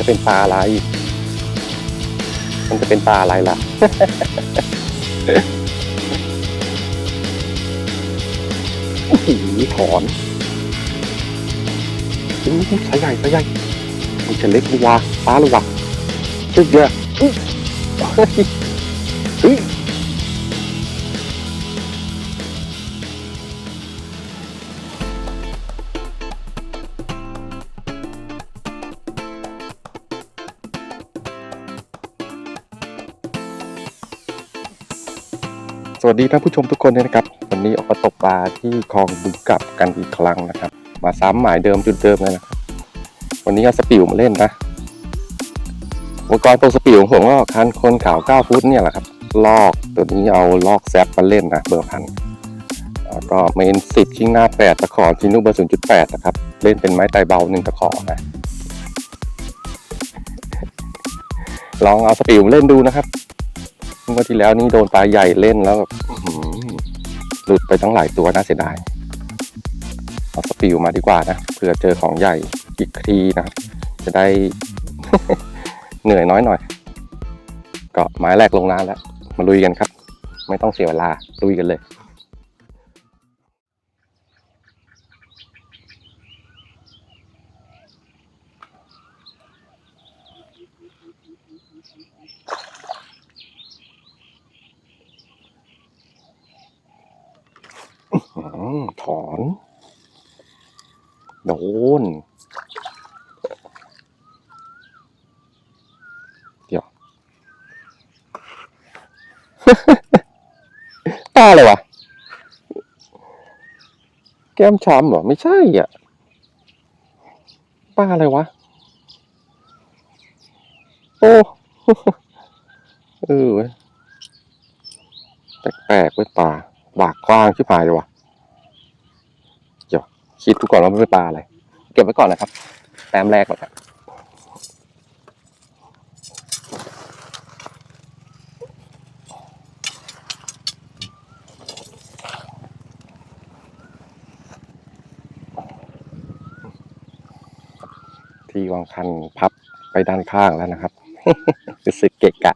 จะเป็นปลาอะไร มันจะเป็นปลาอะไรล่ะ ผีถอนอู้หูสายใหญ่สายใหญ่มันจะเล็กหรือวะปลาหรือวะชุดเยอะเยเฮ้ สวัสดีท่านผู้ชมทุกคนด้วยนะครับ วันนี้ออกมาตกปลาที่คลองบึงกลับกันอีกครั้งนะครับ มาซ้ำหมายเดิมจุดเดิมเลยนะครับ วันนี้เอาสปิวมาเล่นนะอุปกรณ์ตัวสปิวของผมก็คันคนขาว9ฟุตเนี่ยแหละครับ ลอกตัวนี้เอาลอกแซปมาเล่นนะเบอร์พันแล้วก็เมนสิบชิงหน้า8ตะขอชิ้นุเบอร์0.8นะครับ เล่นเป็นไม้ไตเบาหนึ่งตะขอนะลองเอาสปิวมาเล่นดูนะครับ เมื่อที่แล้วนี่โดนปลาใหญ่เล่นแล้วแบบหลุดไปทั้งหลายตัวน่าเสียดายเอาสปิวมาดีกว่านะเผื่อเจอของใหญ่อีกทีนะจะได้ เหนื่อยน้อยหน่อยก็ไม้แรกลงน้ำแล้ว มาลุยกันครับ ไม่ต้องเสียเวลาลุยกันเลย ถอน โดน เดี๋ยวปลาอะไรวะ แก้มช้ำเหรอ ไม่ใช่อะปลาอะไรวะ โอ้ เออเว้ยแปลกๆเว้ปลาปากกว้างชิบหายเลยวะ คิดดูก่อนว่ามันเป็นปลาอะไร เก็บไว้ก่อนนะครับ แต้มแรกก่อนครับที่วางคันพับไปด้านข้างแล้วนะครับรู้สึกเกะกะ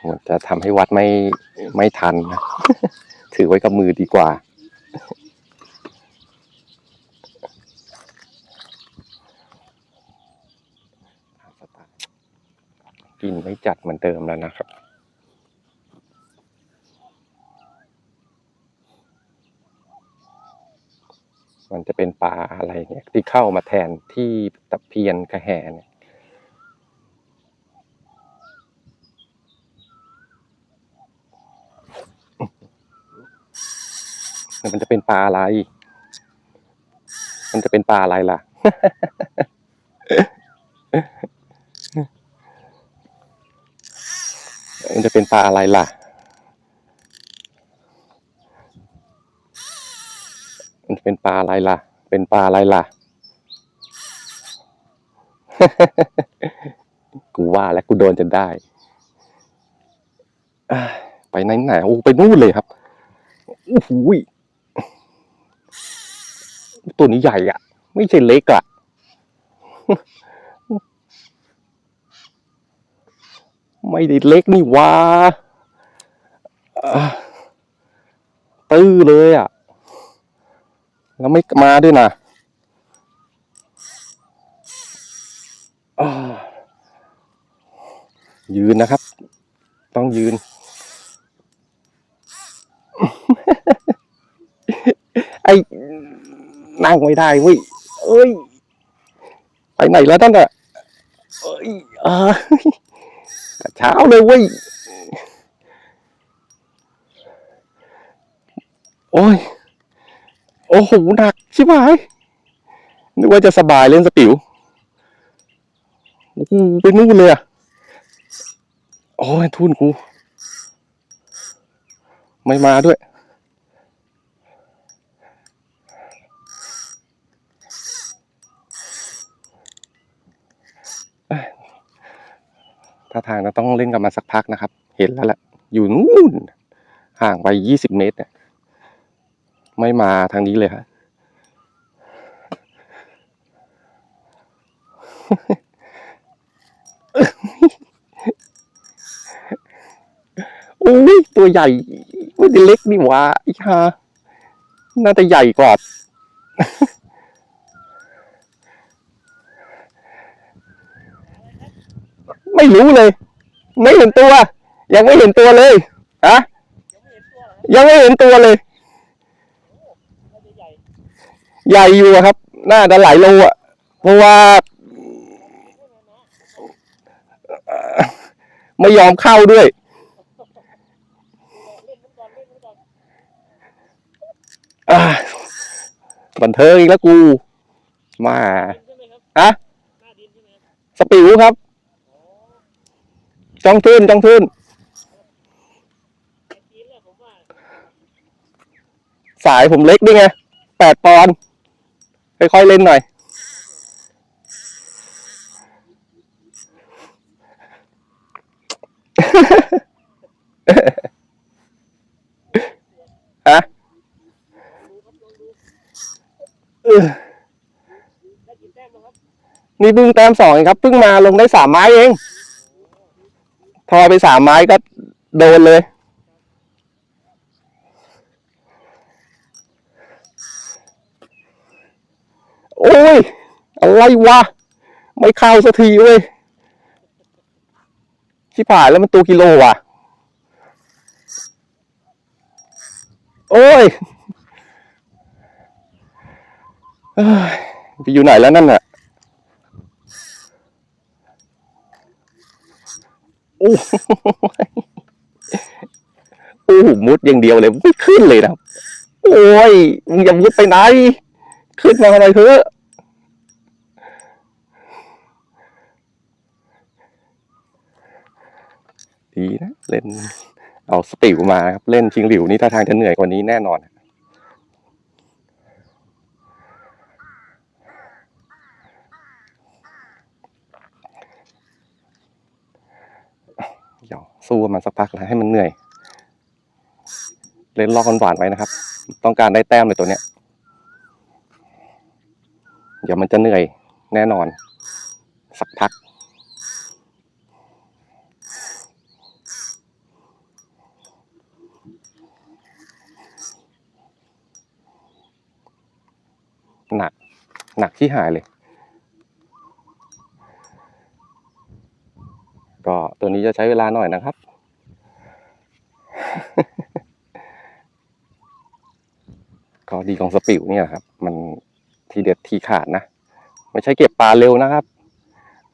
เหมือนจะทำให้วัดไม่ไม่ทันนะ ถือไว้กับมือดีกว่า กินไม่จัดเหมือนเดิมแล้วนะครับมันจะเป็นปลาอะไรเนี่ยที่เข้ามาแทนที่ตะเพียนกระแหเนี่ย มันจะเป็นปลาอะไร มันจะเป็นปลาอะไรล่ะ มันจะเป็นปลาอะไรล่ะ มันจะเป็นปลาอะไรล่ะ เป็นปลาอะไรล่ะ กูว่าแล้วกูโดนจนได้ไปไหนไหนโอ้ไปนู่นเลยครับ โอ้โหย ตัวนี้ใหญ่อะไม่ใช่เล็กอะไม่ได้เล็กนี่วะอะตื้อเลยอะแล้วไม่มาด้วยนะยืนนะครับ ต้องยืน ไอ้ นั่งไม่ได้เว้ยเอ้ย ไปไหนแล้วนั่นอะเอ้ยอาแต่เช้าเลยเว้ย โอ้ย โอ้โหหนักชิบหายนึกว่าจะสบายเล่นสปิวโอ้โหไปนู่นเลยอะโอ้ยทุนกู ไม่มาด้วย ถ้าทางจะต้องเล่นกันมาสักพักนะครับ เห็นแล้วแหละอยู่นู่น ห่างไปยี่สิบเมตรเนี่ยไม่มาทางนี้เลยครับโอ้ยตัวใหญ่ไม่ได้เล็กนี่หว่าอีฮาน่าจะใหญ่กว่า ไม่รู้เลย ไม่เห็นตัว ยังไม่เห็นตัวเลยฮะยังไม่เห็นตัวเลย ใหญ่อยู่ครับ น่าจะหลายโลอะ เพราะว่าไม่ยอมเข้าด้วยอบันเทิงอีกแล้วกู มา ฮะ สปิวครับ จ้องทืนจ้องทืนสายผมเล็กด้วยไงแปดปอนค่อยๆเล่นหน่อย ฮะนี่เพิ่งแต้มสองเองครับเพิ่งมาลงได้สามไม้เอง พอไปสามไม้ก็โดนเลย โอ้ย อะไรวะ ไม่เข้าสักทีเว้ย ชิบหายแล้วมันตัวกิโลว่ะ โอ้ยเอ้ยไปอยู่ไหนแล้วนั่นน่ะ โอ้โหโอ้มุดอย่างเดียวเลยไม่ขึ้นเลยนะโอ้ยมึงอย่ามุดไปไหน ขึ้นมาหน่อยเถอะดีนะเล่นเอาสติวมาครับ เล่นชิงหลิวนี่ท่าทางจะเหนื่อยกว่านี้แน่นอน ยวสู้มันสักพักแล้วให้มันเหนื่อย เล่นลอกหวานไว้นะครับ ต้องการได้แต้มเลยตัวเนี้ยเดี๋ยวมันจะเหนื่อยแน่นอน สักพัก หนัก หนักที่หายเลย ก็ตัวนี้จะใช้เวลาหน่อยนะครับ ก็ดีของสปิวเนี่ยครับ มันทีเด็ดทีขาดนะ ไม่ใช่เก็บปลาเร็วนะครับ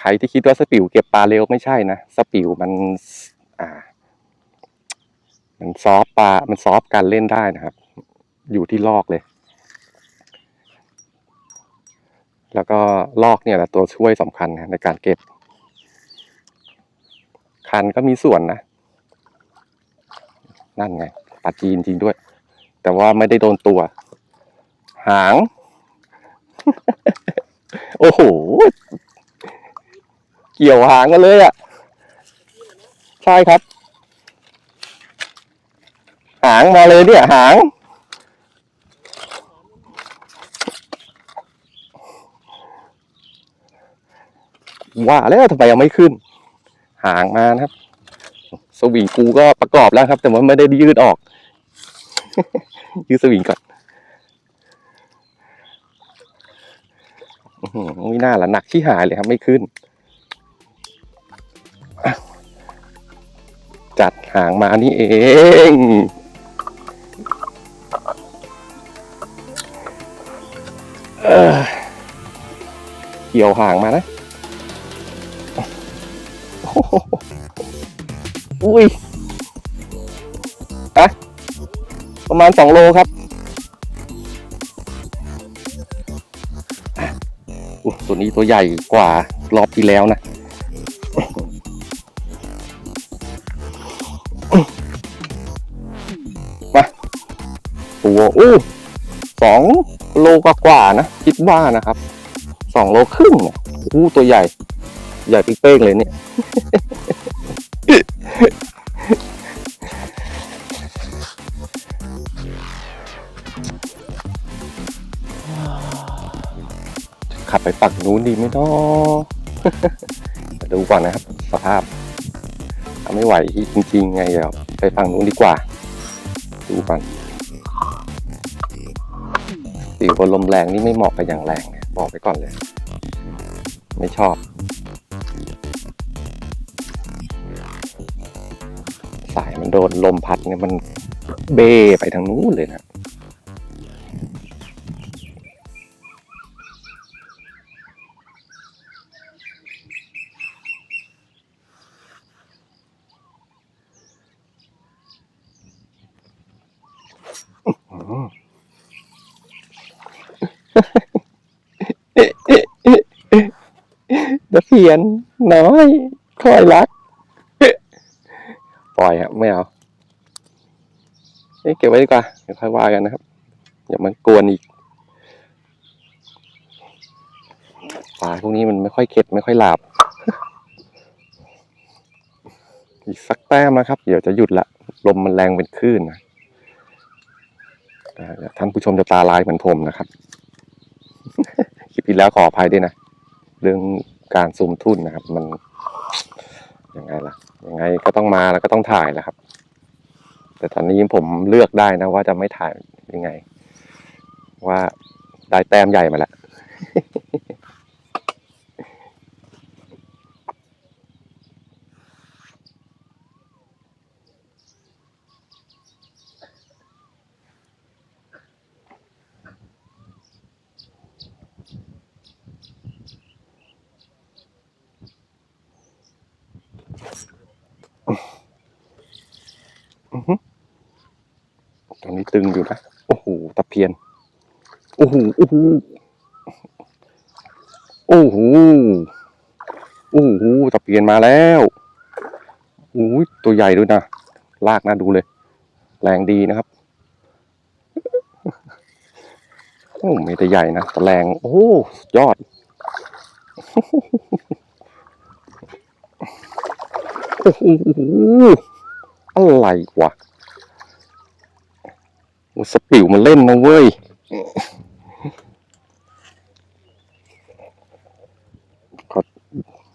ใครที่คิดว่าสปิวเก็บปลาเร็วไม่ใช่นะ สปิวมัน อ่า มันซอฟต์ปลา มันซอฟต์การเล่นได้นะครับ อยู่ที่ลอกเลย แล้วก็ลอกเนี่ยแหละตัวช่วยสำคัญนะในการเก็บ คันก็มีส่วนนะ นั่นไงปลาจีนจริงด้วย แต่ว่าไม่ได้โดนตัว หาง โอ้โห เกี่ยวหางกันเลยอะ่ะ ใช่ครับ หางมาเลยเนี่ย หางว่าแล้วทำไมยังไม่ขึ้น หางมานะครับ สวิงกูก็ประกอบแล้วครับ แต่ว่าไม่ได้ยืดออก ยืดสวิงก่อนอื้อหือไม่น่าละหนักที่หายเลยครับ ไม่ขึ้น จัดหางมานี่เองเออเกี่ยวหางมานะ อุ้ยอะประมาณสองโลครับอะอุ๊ยตัวนี้ตัวใหญ่กว่ารอบที่แล้วนะมาตัวอู้สองโลกว่าๆนะ คิดว่านะครับสองโลครึ่งอู้ตัวใหญ่ ใหญ่ปิ๊กเป้งเลยเนี่ย นู้นดีไหมนาะดูก่อนนะครับ สภาพถ้าไม่ไหวจริง ๆ ไงเดี๋ยวไปฝั่งนู้นดีกว่า ดูก่อนสิวบนลมแรงนี่ไม่เหมาะกับอย่างแรง บอกไปก่อนเลย ไม่ชอบสายมันโดนลมพัดเนี่ยมันเบ้ไปทางนู้นเลยนะ ตะเพียนน้อยคอยรัก ปล่อยครับไม่เอาเก็บไว้ดีกว่าเดี๋ยวค่อยว่ากันนะครับ อย่ามันกวนอีกปลาพวกนี้มันไม่ค่อยเข็ดไม่ค่อยหลาบอีกสักแต้มนะครับ เดี๋ยวจะหยุดละลมมันแรงเป็นคลื่นนะท่านผู้ชมจะตาลายเหมือนผมนะครับ คลิปที่แล้วขออภัยด้วยนะ เรื่องการซูมทุ่นนะครับ มันยังไงล่ะ ยังไงก็ต้องมาแล้วก็ต้องถ่ายแหละครับ แต่ตอนนี้ผมเลือกได้นะว่าจะไม่ถ่ายยังไง ว่าได้แต้มใหญ่มาแล้ว อือฮึตอนนี้ตึงอยู่นะ โอ้โห ตะเพียน โอ้ โหโอ้โหโอ้โหโอ้โหตะเพียนมาแล้วโอ้ยตัวใหญ่ด้วยนะลากน่าดูเลย แรงดีนะครับโอ้ไม่ได้ใหญ่นะแต่แรงโอ้สยอด โอ้โหอะไรวะโอ้สปิวมันเล่นนะเว้ย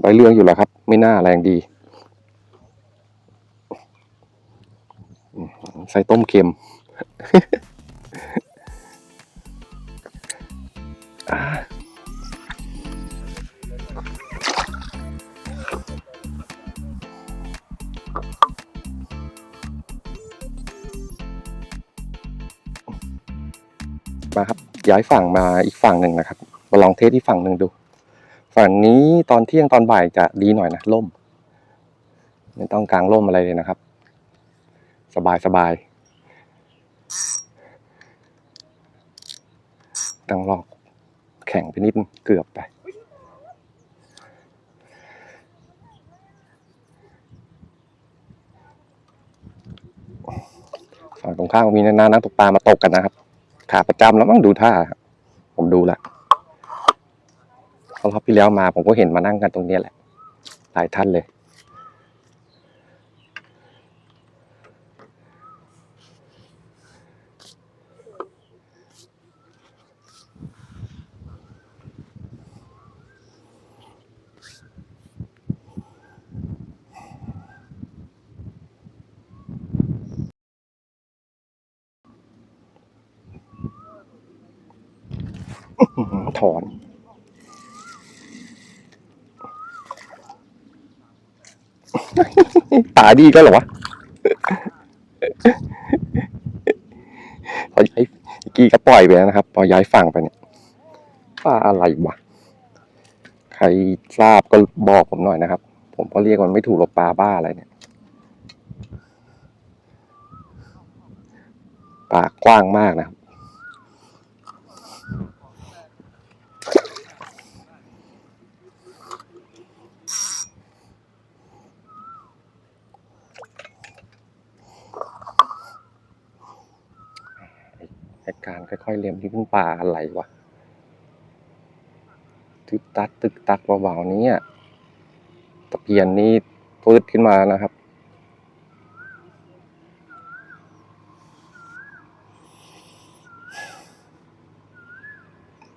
ได้เรื่องอยู่แล้วครับ ไม่น่าแรงดี ใส่ต้มเค็มมาครับ ย้ายฝั่งมาอีกฝั่งหนึ่งนะครับ มาลองเทสที่ฝั่งหนึ่งดู ฝั่งนี้ตอนเที่ยงตอนบ่ายจะดีหน่อยนะร่ม ไม่ต้องกางร่มอะไรเลยนะครับ สบายสบายตั้งรอกแข็งไปนิดเกือบไปฝั่งตรงข้ามมีนานานักตกปลามาตกกันนะครับ ขาประจำแล้วมั้งดูท่า ผมดูละ รอบที่แล้วมา ผมก็เห็นมานั่งกันตรงนี้แหละ หลายท่านเลย อื้อหือถอน ตาดีก็เหรอวะพอย้ายกี้ก็ปล่อยไปแล้วนะครับ พอย้ายฝั่งไปเนี่ยปลาอะไรวะใครทราบก็บอกผมหน่อยนะครับ ผมก็เรียกมันไม่ถูกหรอกปลาบ้าอะไรเนี่ยปากกว้างมากนะครับ อาการค่อยๆเลียมที่พึ่งป่าอะไรวะตึกตักตึกตักเบาๆนี้อะตะเพียนนี่พืดขึ้นมานะครับ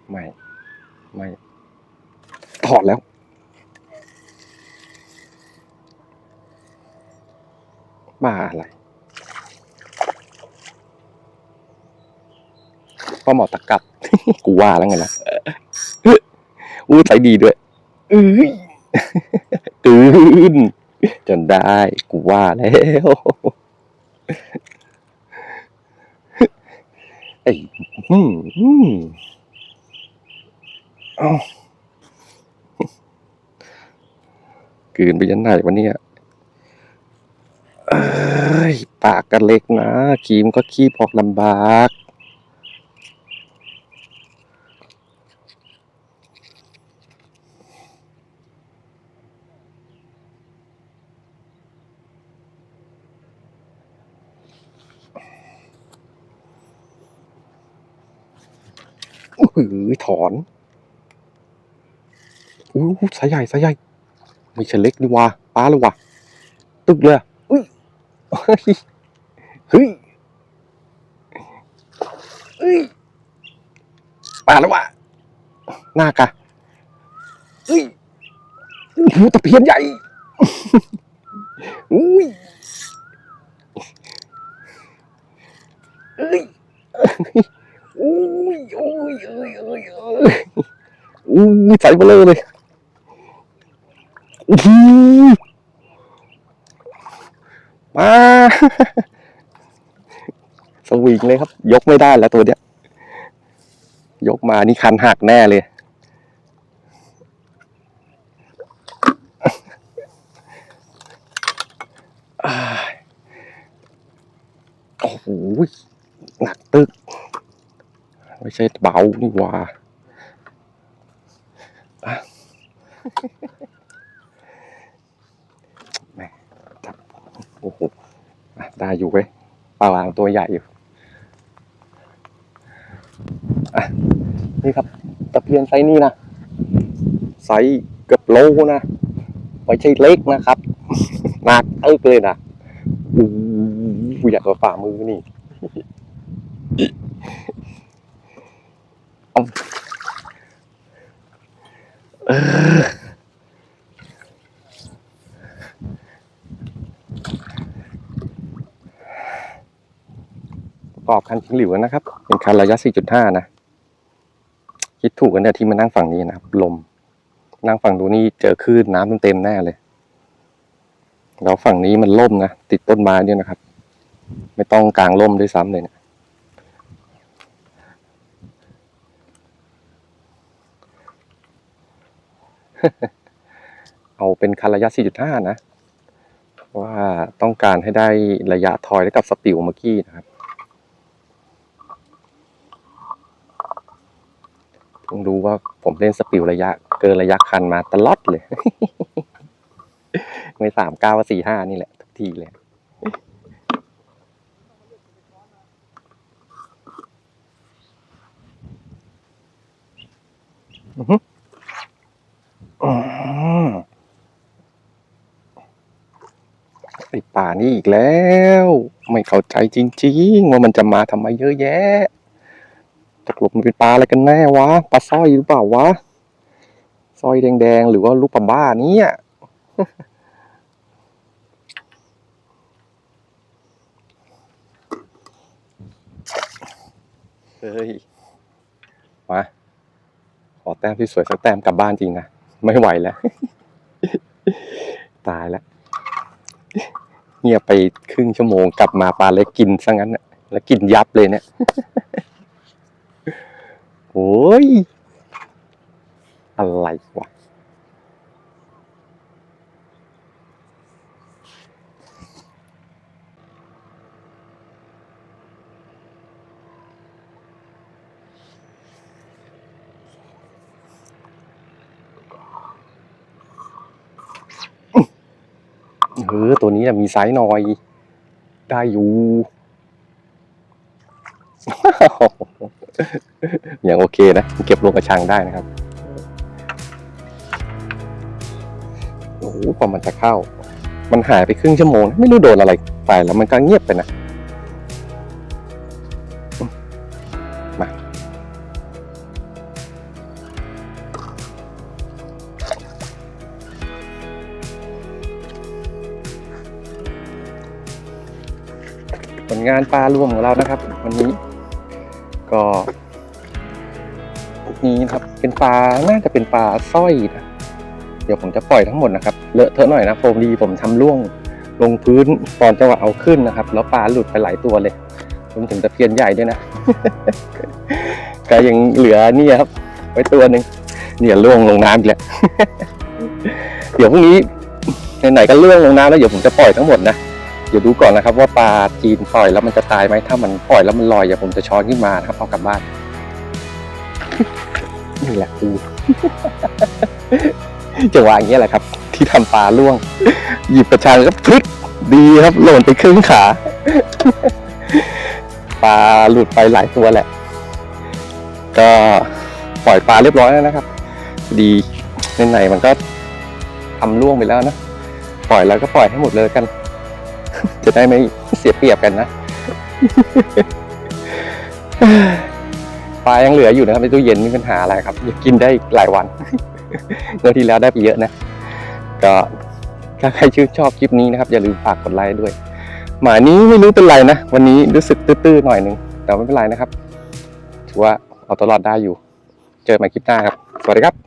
ไม่ไม่ถอดแล้ว ปลาอะไร ปลาหมอตะกับ กูว่าแล้วไงล่ะอู้ใจดีด้วยเอ้ยตื่นจนได้ กูว่าแล้วไอ้อืมอืมเอ้ากลืนไปยันไหนวะเนี่ยเอ้ยปากกันเล็กนะครีมก็คีบออกลำบาก อื้อหือ ถอนอู้สายใหญ่สายใหญ่ ไม่ใช่เล็กดีว่าปลาเลยว่ะ ตึกเลยอะอุ้ยเฮ้ยเฮ้ยเฮ้ยปลาแล้วว่ะหน้ากะเฮ้ยโอ้โหตะเพียนใหญ่อุ้ยเอ้ย อุ้ยอุ้ยอุ้ยอุ้ยอุ้ยอุ้ยใส่เบลอเลยโอ้โหมาสวิงเลยครับ ยกไม่ได้แล้วตัวเนี้ย ยกมานี่คันหักแน่เลยโอ้โห ใช่เบานี่ว่าแม่จับโอ้โหอะได้อยู่เว้ยปลาวางตัวใหญ่อยู่อะนี่ครับตะเพียนไซส์นี้นะไซส์เกือบโลนะไม่ใช่เล็กนะครับหนักตึกเลยนะอู้อยากกับฝ่ามือนี่ เออประกอบคันทิ้งหลิวนะครับ เป็นคันระยะ 4.5 นะ คิดถูกกันเนี่ยที่มานั่งฝั่งนี้นะครับ ลม นั่งฝั่งดูนี่เจอคลื่นน้ำเต็มๆแน่เลย แล้วฝั่งนี้มันล่มนะ ติดต้นไม้ด้วยนะครับ ไม่ต้องกลางล่มด้วยซ้ำเลยเนี่ย เอาเป็นคันระยะ 4.5 นะ ว่าต้องการให้ได้ระยะทอยได้กับสปิวเมื่อกี้นะครับเพิ่งรู้ว่าผมเล่นสปิวระยะเกินระยะคันมาตลอดเลย ไม่สามเก้าว่าสี่ห้านี่แหละ ทุกทีเลยอือฮึอืม ไอป่านี่อีกแล้ว ไม่เข้าใจจริง ๆ ว่ามันจะมาทำไมเยอะแยะตกลงมันเป็นปลาอะไรกันแน่วะปลาสร้อยหรือเปล่าวะสร้อยแดงๆหรือว่าลูกปลาบ้าเนี่ยเฮ้ยมาขอแต้มที่สวยสักแต้มกลับบ้านจริงนะ ไม่ไหวแล้ว ตายแล้วเงียบไปครึ่งชั่วโมงกลับมาปลาเล็กกินซะงั้นน่ะ แล้วกินยับเลยเนี่ยโอ้ยอะไรวะ เออตัวนี้น่ะมีไซส์หน่อย ได้อยู่อย่างโอเคนะ เก็บลงกระชังได้นะครับโอ้โหพอมันจะเข้า มันหายไปครึ่งชั่วโมง ไม่รู้โดนอะไรไปแล้วมันก็เงียบไปนะ รวมของเรานะครับ วันนี้ ก็นี่นะครับ เป็นปลาน่าจะเป็นปลาสร้อยนะเดี๋ยวผมจะปล่อยทั้งหมดนะครับเลอะเทอะหน่อยนะโฟมดีผมทำร่วงลงพื้นตอนจังหวะเอาขึ้นนะครับ แล้วปลาหลุดไปหลายตัวเลยรวมถึงตะเพียนใหญ่ด้วยนะก็ยังเหลือนี่ครับ ไว้ตัวหนึ่งเนี่ยล่วงลงน้ำอีกแล้วเดี๋ยวพรุ่งนี้ไหนๆก็ล่วงลงน้ำแล้วเดี๋ยวผมจะปล่อยทั้งหมดนะ เดี๋ยวดูก่อนนะครับว่าปลาจีนปล่อยแล้วมันจะตายไหมถ้ามันปล่อยแล้วมันลอยเดี๋ยวผมจะช้อนขึ้นมานะครับเอากลับบ้านนี่แหละกูจังหวะอย่างเงี้แหละครับ ที่ทำปลาล่วง หยิบกระชังก็พลึกดีครับหล่นไปครึ่งขาปลาหลุดไปหลายตัวแหละ ก็ปล่อยปลาเรียบร้อยแล้วนะครับ ดีไหนมันก็ทำล่วงไปแล้วนะ ปล่อยแล้วก็ปล่อยให้หมดเลยกัน จะได้ไม่เสียเปรียบกันนะปลายังเหลืออยู่นะครับในตู้เย็นม่มีปัญหาอะไรครับยังกินได้อีกหลายวันเมื่อที่แล้วได้ไปเยอะนะ ก็ถ้าใครชื่นชอบคลิปนี้นะครับอย่าลืมฝากกดไลค์ด้วย หมานี้ไม่รู้เป็นไรนะ วันนี้รู้สึกตื้อๆหน่อยหนึงแต่ไม่เป็นไรนะครับ ถือว่าเอาตวรอดได้อยู่ เจอกันใหม่คลิปหน้าครับ สวัสดีครับ